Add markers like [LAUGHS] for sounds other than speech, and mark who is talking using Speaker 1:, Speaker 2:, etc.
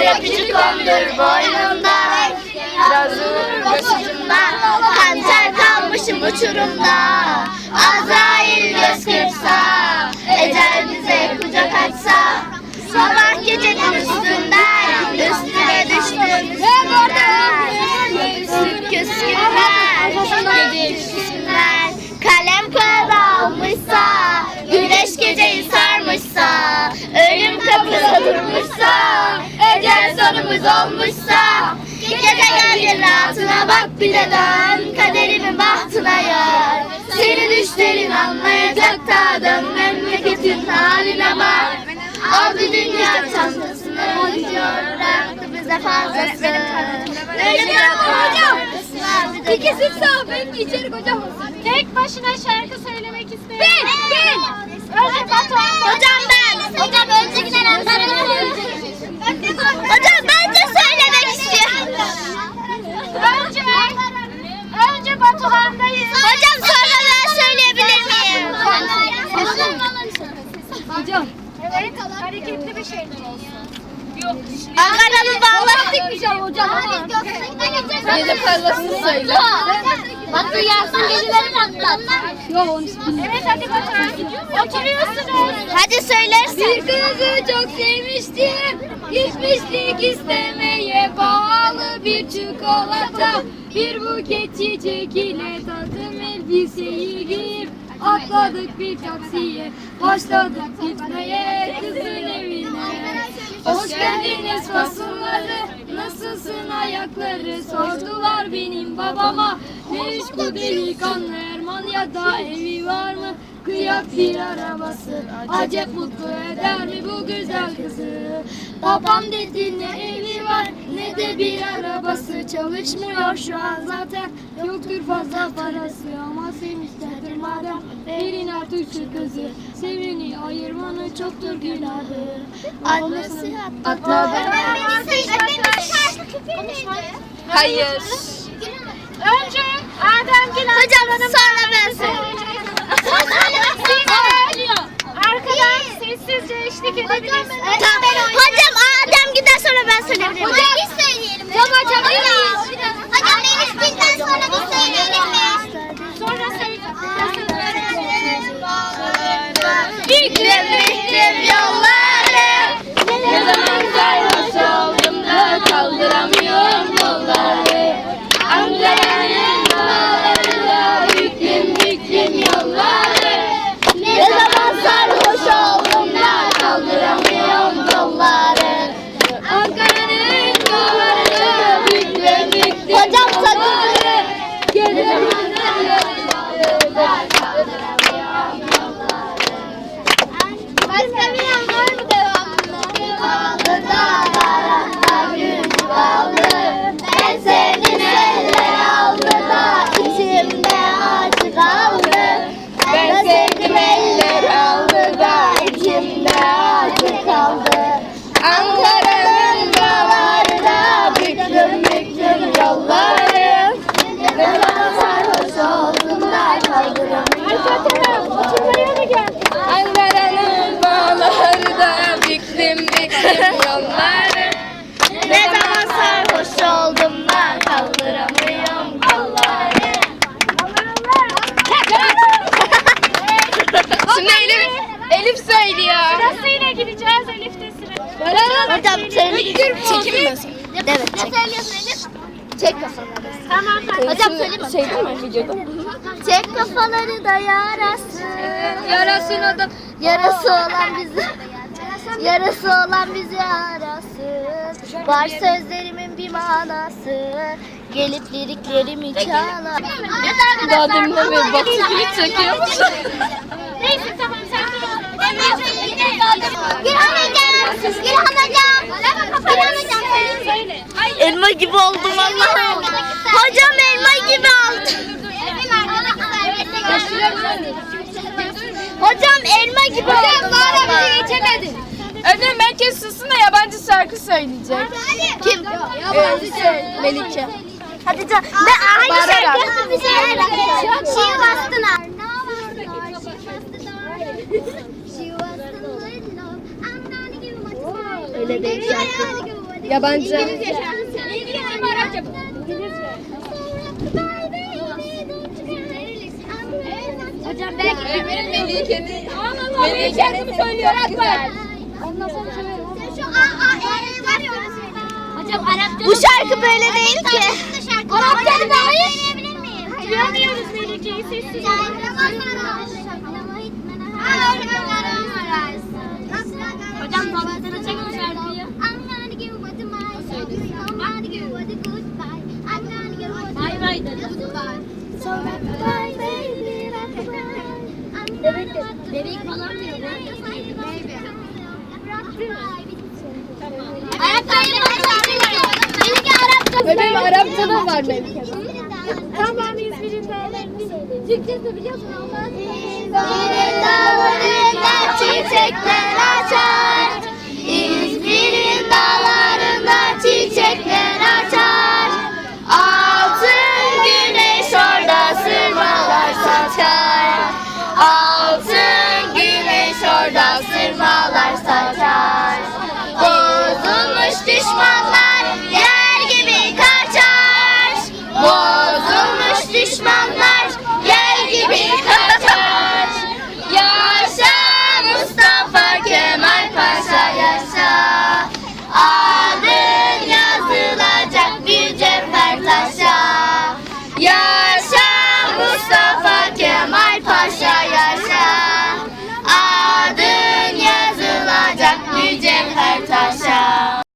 Speaker 1: Bir öpücük kondur boynumda Biraz vur başucumda Hançer kalmışım uçurumda Azrail göz kırpsa Ecel bize kucak açsa. Sabah gecenin üstünden Üstüne düştüm üstünden Gece üstünden. Kalem kağıdı almışsa Güneş geceyi sarmışsa Ölüm kapıda durmuşsa Ecel sonumuz olmuşsa Gezegenin rahatına bak bir de dön Kaderimin bahtına yar Seni düşlerin anlayacak da dön Memleketin haline bak Aldı dünya çantasını Gidiyor bıraktı bize fazlası Öyle hocam
Speaker 2: İkisi sağ benim içerik hocam. Tek başına şarkı söylemek isteyen. Ben, ben. Önce Batuhan.
Speaker 1: Hocam ben. Hocam önce giden Hocam ben de söylemek istiyorum.
Speaker 2: Önce, önce Batuhan'dayız.
Speaker 1: Hocam sonra ben söyleyebilir miyim?
Speaker 2: Hocam. Evet, hareketli bir şey olsun. Yok,
Speaker 1: Ankara'nın bağlı.
Speaker 2: Hocam ama.
Speaker 1: Gece parlasını söyle. Batu yansın gecelerin atlan.
Speaker 2: Evet, hadi Batuhan. Oturuyorsunuz.
Speaker 1: Hadi söylersin.
Speaker 2: Bir kızı çok sevmiştim. Gitmiştik istemeye pahalı bir çikolata. Bir buket çiçek ile takım elbiseyi giyip atladık bir taksiye. Başladık gitmeye kızın evine. Hoş geldiniz fasulları. Nasılsın ayakları sordular benim babama. Ne iş bu delikanlı Erman ya da evi var mı? Kıyak bir arabası Acep mutlu eder mi bu güzel kızı Babam dedi ne evi var ne de bir arabası Çalışmıyor şu an zaten yoktur fazla parası Ama sevmişlerdir madem verin artık şu kızı Sevini ayırmanın çoktur günahı
Speaker 1: Annesi
Speaker 2: atladı
Speaker 1: Hayır.
Speaker 2: Önce
Speaker 1: Hocam sonra ben söyleyeyim.
Speaker 2: Arkadan sessizce eşlik edebilirsiniz.
Speaker 1: Tamam. Hocam Hocam sen çekeyim mi? Evet çek. Çek kafaları.
Speaker 2: Tamam.
Speaker 1: Hocam söyleme. Şey değil mi videoda? Çek kafaları da yarası.
Speaker 2: Yarasını da
Speaker 1: Yarası olan bizi Yarası olan bizi arasın Var sözlerimin bir manası Gelip liriklerimi çalar Daha batı gibi çekiyor
Speaker 2: Neyse [LAUGHS] tamam sen dur.
Speaker 1: Gülhan hocam Gülhan hocam Gülhan hocam
Speaker 2: Söyle. Hayır.
Speaker 1: Elma gibi oldum Allah'ım Hocam elma gibi oldum Hocam elma gibi oldum Hocam
Speaker 2: geçemedin.
Speaker 3: Öğretmenim herkes sussun da yabancı şarkı söyleyecek.
Speaker 1: Kim?
Speaker 3: Ee, şey, Melike.
Speaker 1: Hadi can. Ne hangi şarkı? Şey Şiir bastına. Öyle değil şarkı.
Speaker 3: Yabancı.
Speaker 2: İngilizce şarkısı. İngilizce mi Arapça mı?
Speaker 1: Hocam belki
Speaker 2: Benim Melike'nin. Melike mi söylüyor Akbar?
Speaker 1: Hocam Arapça Bu şarkı böyle değil ki.
Speaker 2: Arapça da
Speaker 1: miyim?
Speaker 2: Duyamıyoruz Melike'yi sessiz.
Speaker 1: Hocam babasını çekin Bay bay dedi. Bebek, bebek falan diyor. Ayaklarını başarıyor. Bilgi Arapça.
Speaker 3: Benim Arapça da var Melike'de.
Speaker 1: Tamam İzmir'in dağlarını söyle. Türkçesi biliyor musun?